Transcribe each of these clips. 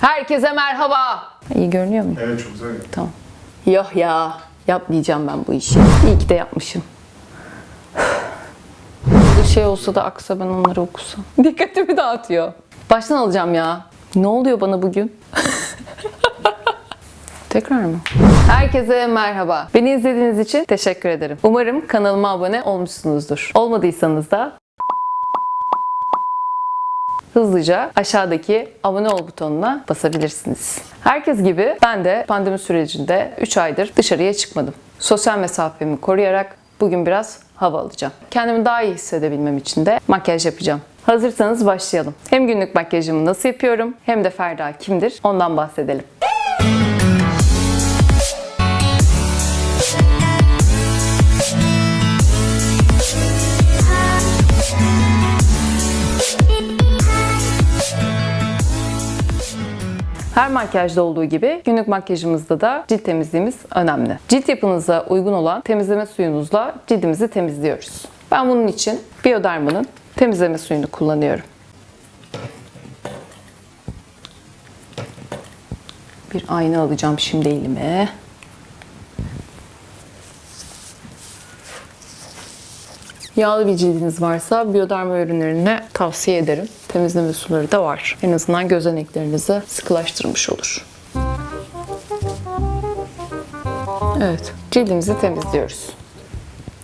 Herkese merhaba. İyi görünüyor mu? Evet çok güzel. Tamam. Yok ya. Yapmayacağım ben bu işi. İyi ki de yapmışım. Bir şey olsa da aksa ben onları okusam. Dikkatimi dağıtıyor. Baştan alacağım ya. Ne oluyor bana bugün? Tekrar mı? Herkese merhaba. Beni izlediğiniz için teşekkür ederim. Umarım kanalıma abone olmuşsunuzdur. Olmadıysanız da hızlıca aşağıdaki abone ol butonuna basabilirsiniz. Herkes gibi ben de pandemi sürecinde 3 aydır dışarıya çıkmadım. Sosyal mesafemi koruyarak bugün biraz hava alacağım. Kendimi daha iyi hissedebilmem için de makyaj yapacağım. Hazırsanız başlayalım. Hem günlük makyajımı nasıl yapıyorum hem de Ferda kimdir ondan bahsedelim. Her makyajda olduğu gibi günlük makyajımızda da cilt temizliğimiz önemli. Cilt yapınıza uygun olan temizleme suyunuzla cildimizi temizliyoruz. Ben bunun için Bioderma'nın temizleme suyunu kullanıyorum. Bir ayna alacağım şimdi elime. Yağlı bir cildiniz varsa Bioderma ürünlerini tavsiye ederim. Temizleme suları da var. En azından gözeneklerinizi sıkılaştırmış olur. Evet, cildimizi temizliyoruz.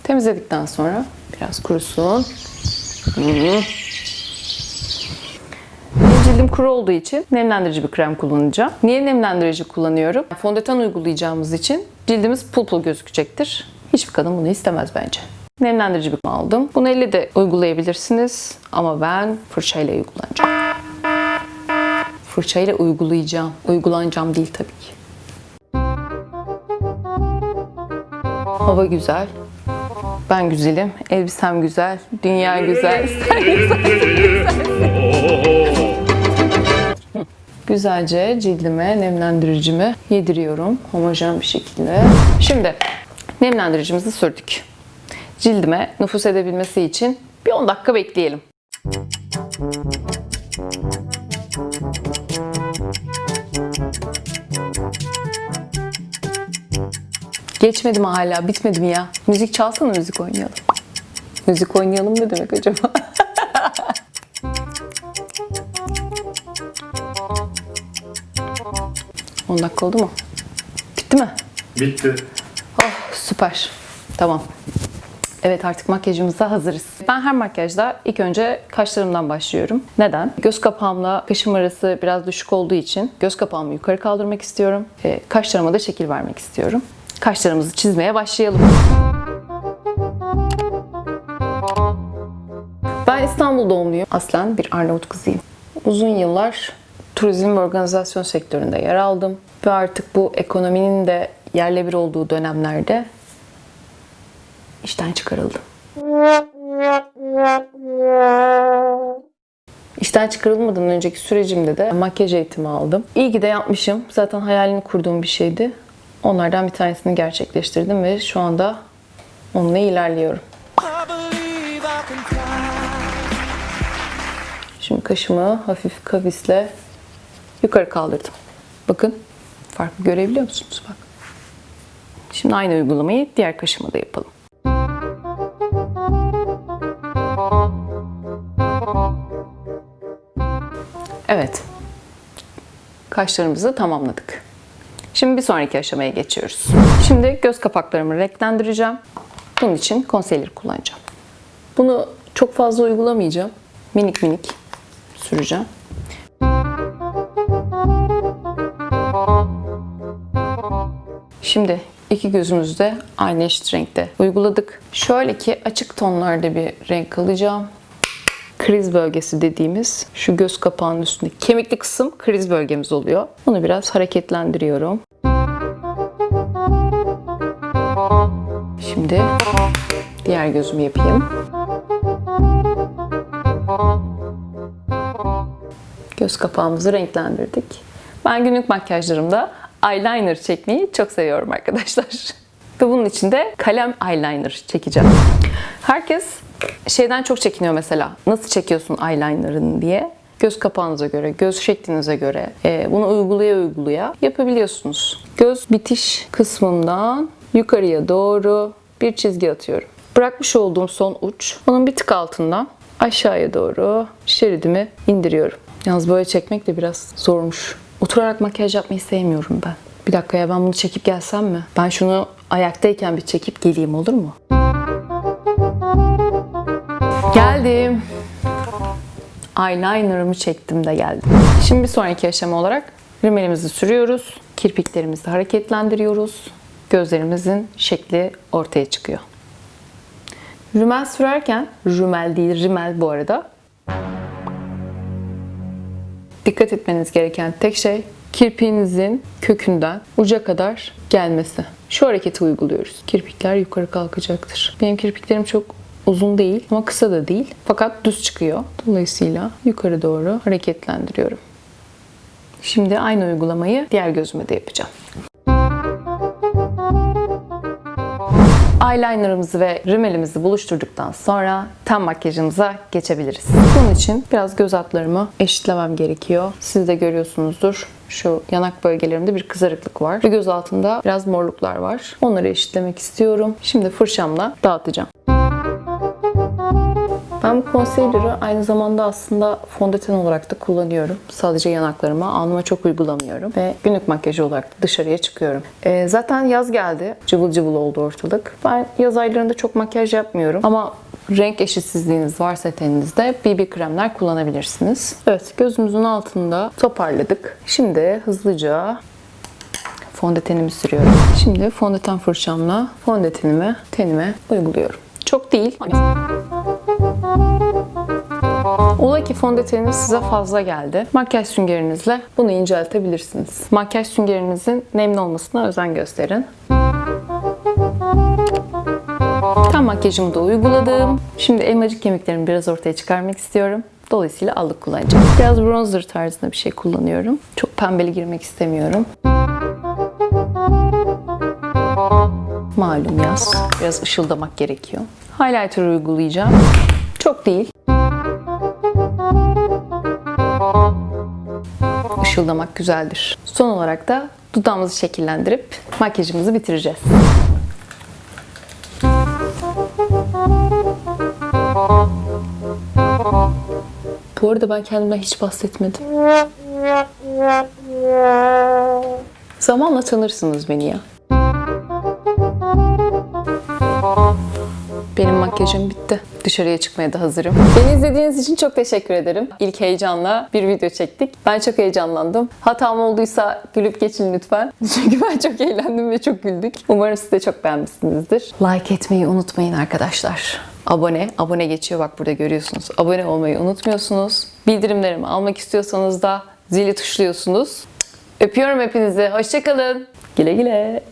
Temizledikten sonra biraz kurusun. Hmm. Cildim kuru olduğu için nemlendirici bir krem kullanacağım. Niye nemlendirici kullanıyorum? Fondöten uygulayacağımız için cildimiz pul pul gözükecektir. Hiçbir kadın bunu istemez bence. Nemlendirici bir aldım. Bunu elle de uygulayabilirsiniz ama ben fırçayla uygulayacağım. Fırçayla uygulayacağım. Uygulanacağım değil tabii ki. Hava güzel. Ben güzelim. Elbisem güzel. Dünya güzel. Sen Güzelce cildime nemlendiricimi yediriyorum homojen bir şekilde. Şimdi nemlendiricimizi sürdük. Cildime nüfus edebilmesi için bir 10 dakika bekleyelim. Geçmedi mi hala? Bitmedi mi ya? Müzik çalsana müzik oynayalım. Müzik oynayalım ne demek acaba? On dakika oldu mu? Bitti mi? Bitti. Oh süper. Tamam. Evet artık makyajımıza hazırız. Ben her makyajda ilk önce kaşlarımdan başlıyorum. Neden? Göz kapağımla kaşım arası biraz düşük olduğu için göz kapağımı yukarı kaldırmak istiyorum. Kaşlarıma da şekil vermek istiyorum. Kaşlarımızı çizmeye başlayalım. Ben İstanbul doğumluyum. Aslen bir Arnavut kızıyım. Uzun yıllar turizm ve organizasyon sektöründe yer aldım. Ve artık bu ekonominin de yerle bir olduğu dönemlerde işten çıkarıldım. İşten çıkarılmadan önceki sürecimde de makyaj eğitimi aldım. İyi ki de yapmışım. Zaten hayalini kurduğum bir şeydi. Onlardan bir tanesini gerçekleştirdim ve şu anda onunla ilerliyorum. Şimdi kaşımı hafif kavisle yukarı kaldırdım. Bakın farkı görebiliyor musunuz? Bak. Şimdi aynı uygulamayı diğer kaşıma da yapalım. Evet. Kaşlarımızı tamamladık. Şimdi bir sonraki aşamaya geçiyoruz. Şimdi göz kapaklarımı renklendireceğim. Bunun için concealer kullanacağım. Bunu çok fazla uygulamayacağım. Minik minik süreceğim. Şimdi iki gözümüzü de aynı eşit renkte uyguladık. Şöyle ki açık tonlarda bir renk alacağım. Kriz bölgesi dediğimiz şu göz kapağının üstündeki kemikli kısım kriz bölgemiz oluyor. Bunu biraz hareketlendiriyorum. Şimdi diğer gözümü yapayım. Göz kapağımızı renklendirdik. Ben günlük makyajlarımda eyeliner çekmeyi çok seviyorum arkadaşlar. Ve bunun için de kalem eyeliner çekeceğim. Herkes şeyden çok çekiniyor mesela. Nasıl çekiyorsun eyelinerını diye. göz kapağınıza göre, göz şeklinize göre e, bunu uygulaya uygulaya yapabiliyorsunuz. Göz bitiş kısmından yukarıya doğru bir çizgi atıyorum. Bırakmış olduğum son uç, onun bir tık altından aşağıya doğru şeridimi indiriyorum. Yalnız böyle çekmek de biraz zormuş. Oturarak makyaj yapmayı sevmiyorum ben. Bir dakika ya ben bunu çekip gelsem mi? Ben şunu ayaktayken bir çekip geleyim olur mu? Geldim. Eyeliner'ımı çektim de geldim. Şimdi bir sonraki aşama olarak rimelimizi sürüyoruz. Kirpiklerimizi hareketlendiriyoruz. Gözlerimizin şekli ortaya çıkıyor. Rümel sürerken, rümel değil rimel bu arada. Dikkat etmeniz gereken tek şey kirpiğinizin kökünden uca kadar gelmesi. Şu hareketi uyguluyoruz. Kirpikler yukarı kalkacaktır. Benim kirpiklerim çok uzun değil ama kısa da değil. Fakat düz çıkıyor. Dolayısıyla yukarı doğru hareketlendiriyorum. Şimdi aynı uygulamayı diğer gözüme de yapacağım. Eyelinerımızı ve rimelimizi buluşturduktan sonra ten makyajımıza geçebiliriz. Bunun için biraz göz altlarımı eşitlemem gerekiyor. Siz de görüyorsunuzdur. Şu yanak bölgelerimde bir kızarıklık var. Ve göz altında biraz morluklar var. Onları eşitlemek istiyorum. Şimdi fırçamla dağıtacağım. Ben bu concealer'ı aynı zamanda aslında fondöten olarak da kullanıyorum. Sadece yanaklarıma, alnıma çok uygulamıyorum. Ve günlük makyajı olarak dışarıya çıkıyorum. Ee, zaten yaz geldi. Cıvıl cıvıl oldu ortalık. Ben yaz aylarında çok makyaj yapmıyorum. Ama renk eşitsizliğiniz varsa teninizde BB kremler kullanabilirsiniz. Evet, gözümüzün altında toparladık. Şimdi hızlıca fondötenimi sürüyorum. Şimdi fondöten fırçamla fondötenimi tenime uyguluyorum. Çok değil. Ola ki fondöteniniz size fazla geldi. Makyaj süngerinizle bunu inceltebilirsiniz. Makyaj süngerinizin nemli olmasına özen gösterin. Tam makyajımı da uyguladım. Şimdi elmacık kemiklerimi biraz ortaya çıkarmak istiyorum. Dolayısıyla allık kullanacağım. Biraz bronzer tarzında bir şey kullanıyorum. Çok pembeli girmek istemiyorum. Malum yaz. Biraz ışıldamak gerekiyor. Highlighter uygulayacağım. Çok değil. Işıldamak güzeldir. Son olarak da dudağımızı şekillendirip makyajımızı bitireceğiz. Bu arada ben kendimden hiç bahsetmedim. Zamanla tanırsınız beni ya. Benim makyajım bitti. Dışarıya çıkmaya da hazırım. Beni izlediğiniz için çok teşekkür ederim. İlk heyecanla bir video çektik. Ben çok heyecanlandım. Hatam olduysa gülüp geçin lütfen. Çünkü ben çok eğlendim ve çok güldük. Umarım siz de çok beğenmişsinizdir. Like etmeyi unutmayın arkadaşlar. Abone, abone geçiyor bak burada görüyorsunuz. Abone olmayı unutmuyorsunuz. Bildirimlerimi almak istiyorsanız da zili tuşluyorsunuz. Öpüyorum hepinizi. Hoşçakalın. Güle güle.